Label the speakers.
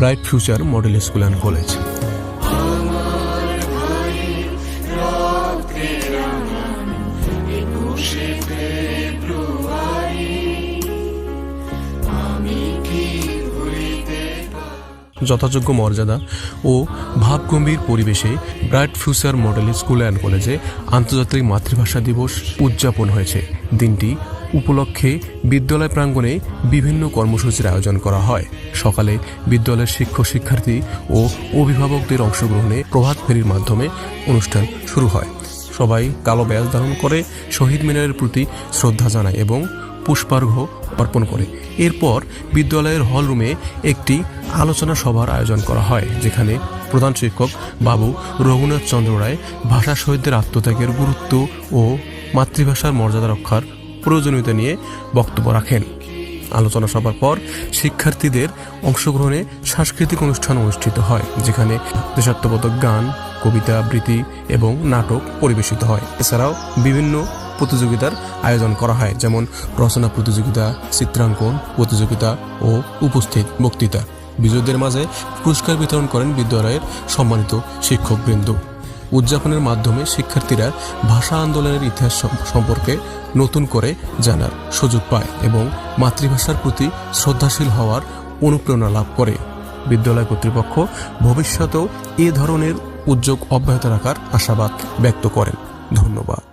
Speaker 1: Bright future model school and college যথাযোগ্য মর্যাদা ও ভাবগম্ভীর পরিবেশে bright future model school and কলেজে আন্তর্জাতিক মাতৃভাষা দিবস উদযাপন হয়েছে। দিনটি উপলক্ষে বিদ্যালয় প্রাঙ্গণে বিভিন্ন কর্মসূচির আয়োজন করা হয়। সকালে বিদ্যালয়ের শিক্ষক, শিক্ষার্থী ও অভিভাবকদের অংশগ্রহণে প্রভাত ফেরির মাধ্যমে অনুষ্ঠান শুরু হয়। সবাই কালো ব্যাজ ধারণ করে শহীদ মিনারের প্রতি শ্রদ্ধা জানায় এবং পুষ্পার্ঘ অর্পণ করে। এরপর বিদ্যালয়ের হলরুমে একটি আলোচনা সভার আয়োজন করা হয়, যেখানে প্রধান শিক্ষক বাবু রঘুনাথ চন্দ্র রায় ভাষা শহীদদের আত্মত্যাগের গুরুত্ব ও মাতৃভাষার মর্যাদা রক্ষার প্রয়োজনীয়তা নিয়ে বক্তব্য রাখেন। আলোচনা সভার পর শিক্ষার্থীদের অংশগ্রহণে সাংস্কৃতিক অনুষ্ঠান অনুষ্ঠিত হয়, যেখানে দেশাত্মবোধক গান, কবিতা, আবৃত্তি এবং নাটক পরিবেশিত হয়। এছাড়াও বিভিন্ন প্রতিযোগিতার আয়োজন করা হয়, যেমন রচনা প্রতিযোগিতা, চিত্রাঙ্কন প্রতিযোগিতা ও উপস্থিত বক্তৃতা। বিজয়ীদের মাঝে পুরস্কার বিতরণ করেন বিদ্যালয়ের সম্মানিত শিক্ষকবৃন্দ। উদযাপনের মাধ্যমে শিক্ষার্থীরা ভাষা আন্দোলনের ইতিহাস সম্পর্কে নতুন করে জানার সুযোগ পায় এবং মাতৃভাষার প্রতি শ্রদ্ধাশীল হওয়ার অনুপ্রেরণা লাভ করে। বিদ্যালয় কর্তৃপক্ষ ভবিষ্যতেও এ ধরনের উদ্যোগ অব্যাহত রাখার আশাবাদ ব্যক্ত করেন। ধন্যবাদ।